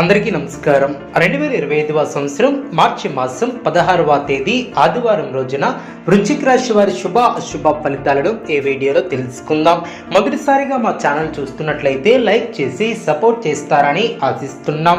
అందరికీ నమస్కారం. రెండు వేల ఇరవై ఐదవ సంవత్సరం మార్చి మాసం పదహారవ తేదీ ఆదివారం రోజున వృశ్చిక రాశి వారి శుభ అశుభ ఫలితాలను ఈ వీడియోలో తెలుసుకుందాం. మొదటిసారిగా మా ఛానల్ చూస్తున్నట్లయితే లైక్ చేసి సపోర్ట్ చేస్తారని ఆశిస్తున్నాం.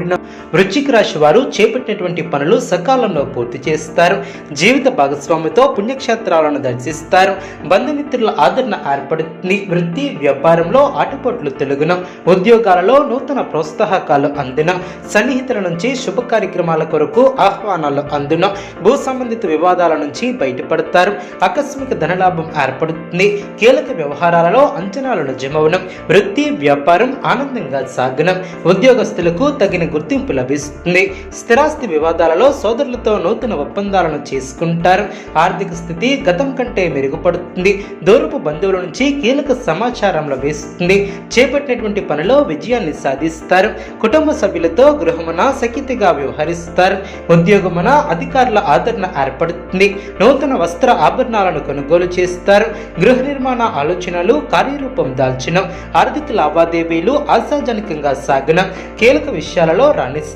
చేయబడిన వృశ్చిక రాశి వారు చేపట్టినటువంటి పనులు సకాలంలో పూర్తి చేస్తారు. జీవిత భాగస్వామితో పుణ్యక్షేత్రాలను దర్శిస్తారు. బంధుమిత్రుల ఆదరణ ఏర్పడుతుంది. వృత్తి వ్యాపారంలో ఆటపోట్లు తెలుగున ఉద్యోగాలలో నూతన ప్రోత్సాహకాలు అందిన. సన్నిహితుల నుంచి శుభ కార్యక్రమాల కొరకు ఆహ్వానాలు అందున. భూ సంబంధిత వివాదాల నుంచి బయటపడతారు. ఆకస్మిక ధనలాభం ఏర్పడుతుంది. కీలక వ్యవహారాలలో అంచనాలు నిజమవనం. వృత్తి వ్యాపారం ఆనందంగా సాగనం. ఉద్యోగస్తులకు తగిన గుర్తింపులు లభిస్తుంది. స్థిరాస్తి వివాదాలలో సోదరులతో నూతన ఒప్పందాలను చేసుకుంటారు. ఆర్థిక స్థితి గతం కంటే మెరుగుపడుతుంది. దూరపు బంధువుల నుంచి కీలక సమాచారం లభిస్తుంది. చేపట్టినటువంటి పనిలో విజయాన్ని సాధిస్తారు. కుటుంబ సభ్యులతో గృహమున సఖితిగా వ్యవహరిస్తారు. ఉద్యోగమున అధికారుల ఆదరణ ఏర్పడుతుంది. నూతన వస్త్ర ఆభరణాలను కొనుగోలు చేస్తారు. గృహ నిర్మాణ ఆలోచనలు కార్యరూపం దాల్చిన ఆర్థిక లావాదేవీలు ఆశాజనకంగా సాగిన కీలక విషయాలలో రాణిస్తారు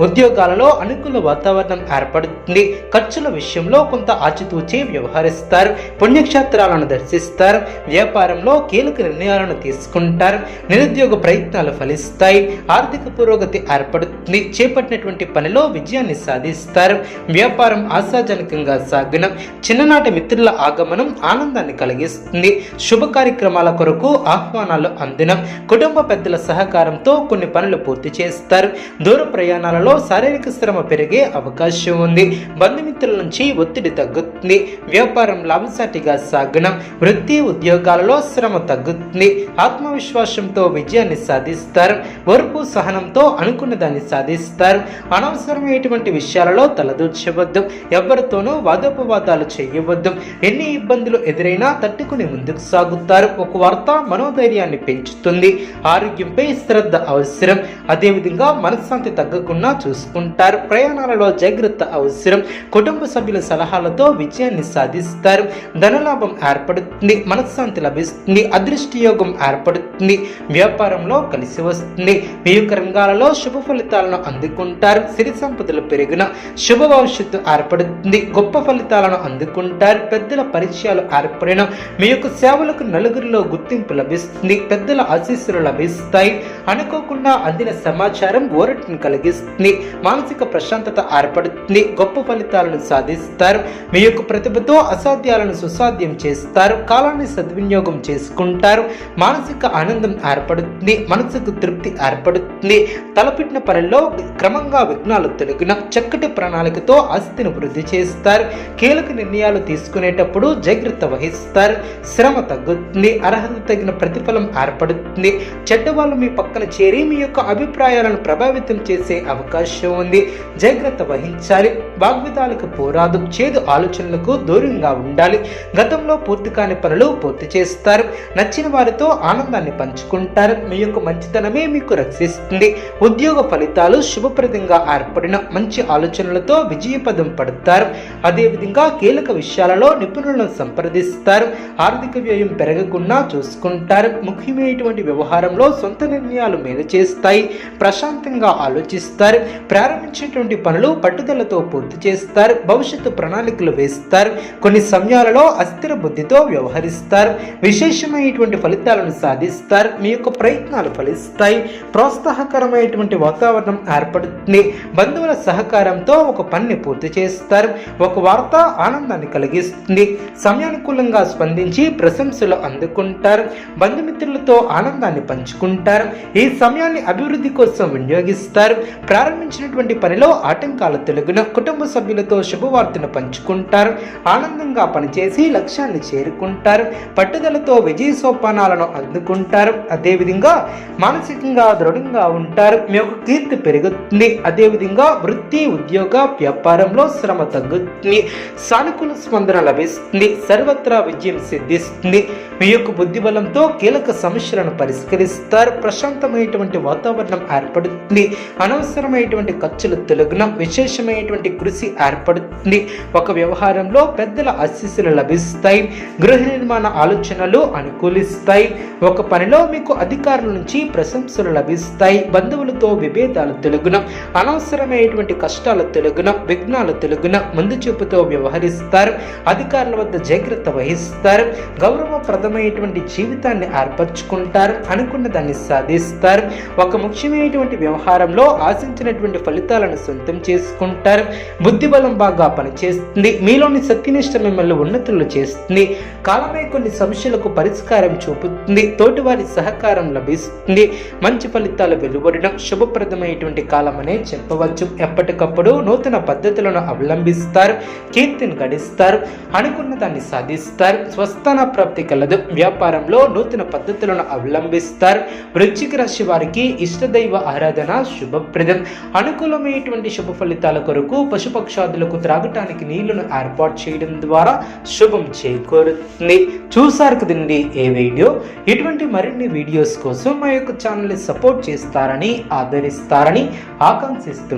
ఉద్యోగాలలో అనుకూల వాతావరణం ఏర్పడుతుంది. ఖర్చుల విషయంలో కొంత ఆచితూచి వ్యవహరిస్తారు. పుణ్యక్షేత్రాలను దర్శిస్తారు. వ్యాపారంలో కీలక నిర్ణయాలను తీసుకుంటారు. నిరుద్యోగ ప్రయత్నాలు ఫలిస్తాయి. ఆర్థిక పురోగతి ఏర్పడుతుంది. చేపట్టినటువంటి పనిలో విజయాన్ని సాధిస్తారు. వ్యాపారం ఆశాజనకంగా సాగడం చిన్ననాటి మిత్రుల ఆగమనం ఆనందాన్ని కలిగిస్తుంది. శుభ కార్యక్రమాల కొరకు ఆహ్వానాలు అందడం కుటుంబ పెద్దల సహకారంతో కొన్ని పనులు పూర్తి చేస్తారు. దూర ప్రయాణాలలో శారీరక శ్రమ పెరిగే అవకాశం ఉంది. బంధుమిత్రుల నుంచి ఒత్తిడి తగ్గుతుంది. వ్యాపారం లాభసాటిగా సాగడం వృత్తి ఉద్యోగాలలో శ్రమ తగ్గుతుంది. ఆత్మవిశ్వాసంతో విజయాన్ని సాధిస్తారు. ఓర్పు సహనంతో అనుకున్న దాన్ని సాధిస్తారు. అనవసరమైనటువంటి విషయాలలో తలదూర్చవద్దు. ఎవరితోనూ వాదోపవాదాలు చేయవద్దు. ఎన్ని ఇబ్బందులు ఎదురైనా తట్టుకుని ముందుకు సాగుతారు. ఒక వార్త మనోధైర్యాన్ని పెంచుతుంది. ఆరోగ్యంపై శ్రద్ధ అవసరం. అదేవిధంగా మనశ్శాంతి తగ్గకుండా చూసుకుంటారు. ప్రయాణాలలో జాగ్రత్త అవసరం. కుటుంబ సభ్యుల సలహాలతో విజయాన్ని సాధిస్తారు. ధనలాభం ఏర్పడుతుంది మనశ్శాంతి లభిస్తుంది అదృష్టయోగం ఏర్పడుతుంది వ్యాపారంలో కలిసి వస్తుంది. మీ యొక్క రంగాలలో శుభ ఫలితాలను అందుకుంటారు. సిరి సంపదలు పెరిగిన శుభ భవిష్యత్తు ఏర్పడుతుంది గొప్ప ఫలితాలను అందుకుంటారు. పెద్దల పరిచయాలు ఏర్పడిన మీ యొక్క సేవలకు నలుగురిలో గుర్తింపు లభిస్తుంది పెద్దల ఆశీస్సులు లభిస్తాయి. అనుకోకుండా అందిన సమాచారం ఓరటిని కలిగిస్తుంది. మానసిక ప్రశాంతత ఏర్పడుతుంది. గొప్ప ఫలితాలను సాధిస్తారు. మీ యొక్క ప్రతిభతో అసాధ్యాలను సుసాధ్యం చేస్తారు. కాలాన్ని సద్వినియోగం చేసుకుంటారు. మానసిక ఆనందం ఏర్పడుతుంది. మనసుకు తృప్తి ఏర్పడుతుంది. తలపెట్టిన పనుల్లో క్రమంగా విఘ్నాలు తొలగిన చక్కటి ప్రణాళికతో ఆస్తిని వృద్ధి చేస్తారు. కీలక నిర్ణయాలు తీసుకునేటప్పుడు జాగ్రత్త వహిస్తారు. శ్రమ తగ్గుతుంది. అర్హత తగిన ప్రతిఫలం ఏర్పడుతుంది. చెడ్డవాళ్ళు మీ పక్కన చేరి మీ యొక్క అభిప్రాయాలను ప్రభావితం చేసే అవకాశం ఉంది. జాగ్రత్త వహించాలి. వాగ్విధాలకు పోరాదు. చేదు ఆలోచనలకు దూరంగా ఉండాలి. గతంలో పూర్తి కాని పనులు పూర్తి చేస్తారు. నచ్చిన వారితో ఆనందాన్ని పంచుకుంటారు. మీ యొక్క మంచితనమే మీకు రక్షిస్తుంది. ఉద్యోగ ఫలితాలు శుభప్రదంగా ఏర్పడిన మంచి ఆలోచనలతో విజయపదం పడతారు. అదేవిధంగా కీలక విషయాలలో నిపుణులను సంప్రదిస్తారు. ఆర్థిక వ్యయం పెరగకుండా చూసుకుంటారు. ముఖ్యమైనటువంటి వ్యవహారంలో సొంత నిర్ణయాలు మేలు చేస్తాయి. ప్రశాంతంగా ఆలోచిస్తారు. ప్రారంభించేటువంటి పనులు పట్టుదలతో పూర్తి చేస్తారు భవిష్యత్తు ప్రణాళికలు వేస్తారు కొన్ని సమయాలలో అస్థిర బుద్ధితో వ్యవహరిస్తారు విశేషమైనటువంటి ఫలితాలను సాధిస్తారు మీ యొక్క ప్రయత్నాలు ఫలిస్తాయి ప్రోత్సాహకరమైనటువంటి వాతావరణం ఏర్పడుతుంది బంధువుల సహకారంతో ఒక పనిని పూర్తి చేస్తారు ఒక వార్త ఆనందాన్ని కలిగిస్తుంది సమయానుకూలంగా స్పందించి ప్రశంసలు అందుకుంటారు బంధుమిత్రులతో ఆనందాన్ని పంచుకుంటారు ఈ సమయాన్ని అభివృద్ధి కోసం వినియోగిస్తారు ప్రారంభించినటువంటి పనిలో ఆటంకాలు తెలుగున కుటుంబ కుటుంబ సభ్యులతో శుభవార్తను పంచుకుంటారు. ఆనందంగా పనిచేసి లక్ష్యాన్ని చేరుకుంటారు. పట్టుదలతో విజయ సోపానాలను అందుకుంటారు. అదేవిధంగా మానసికంగా దృఢంగా ఉంటారు. మీ యొక్క కీర్తి పెరుగుతుంది. అదేవిధంగా వృత్తి ఉద్యోగ వ్యాపారంలో శ్రమ తగ్గుతుంది. సానుకూల స్పందన లభిస్తుంది. సర్వత్రా విజయం సిద్ధిస్తుంది. మీ యొక్క బుద్ధి బలంతో కీలక సమస్యలను పరిష్కరిస్తారు. ప్రశాంతమైనటువంటి వాతావరణం ఏర్పడుతుంది. అనవసరమైనటువంటి ఖర్చులు తొలగిన. విశేషమైనటువంటి కృషి ఏర్పడుతుంది. ఒక వ్యవహారంలో పెద్దల ఆశీస్సులు లభిస్తాయి. గృహ నిర్మాణ ఆలోచనలు అనుకూలిస్తాయి. ఒక పనిలో మీకు అధికారుల నుంచి ప్రశంసలు లభిస్తాయి. బంధువులతో విభేదాలు తొలగిన. అనవసరమైనటువంటి కష్టాలు తొలగిన. విఘ్నాలు తొలగిన. ముందు చూపుతో వ్యవహరిస్తారు. అధికారుల వద్ద జాగ్రత్త వహిస్తారు. గౌరవప్రదమైనటువంటి జీవితాన్ని ఏర్పరచుకుంటారు అనుకున్న దాన్ని సాధిస్తారు. ఒక ముఖ్యమైనటువంటి వ్యవహారంలో ఆశించినటువంటి ఫలితాలను సొంతం చేసుకుంటారు. బుద్ధి బలం బాగా పనిచేస్తుంది. మీలోని సత్యనిష్ట మిమ్మల్ని ఉన్నతులు చేస్తుంది. కాలమే కొన్ని సమస్యలకు పరిష్కారం చూపుతుంది. తోటివారి సహకారం లభిస్తుంది. మంచి ఫలితాలు వెలువడడం శుభప్రదమైనటువంటి కాలం అనే చెప్పవచ్చు. ఎప్పటికప్పుడు నూతన పద్ధతులను అవలంబిస్తారు. కీర్తిని గడిస్తారు. అనుకున్న దాన్ని సాధిస్తారు. స్వస్థాన ప్రాప్తి కలదు. వ్యాపారంలో నూతన పద్ధతులను అవలంబిస్తారు. వృశ్చిక రాశి వారికి ఇష్టదైవ ఆరాధన శుభప్రదం. అనుకూలమైనటువంటి శుభ ఫలితాల కొరకు పశుపక్షాదులకు త్రాగటానికి నీళ్ళను ఏర్పాటు చేయడం ద్వారా శుభం చేకూరుతుంది. చూసారు కదండి ఏ వీడియో? ఇటువంటి మరిన్ని వీడియోస్ కోసం మా యొక్క ఛానల్ని సపోర్ట్ చేస్తారని ఆదరిస్తారని ఆకాంక్షిస్తున్నాను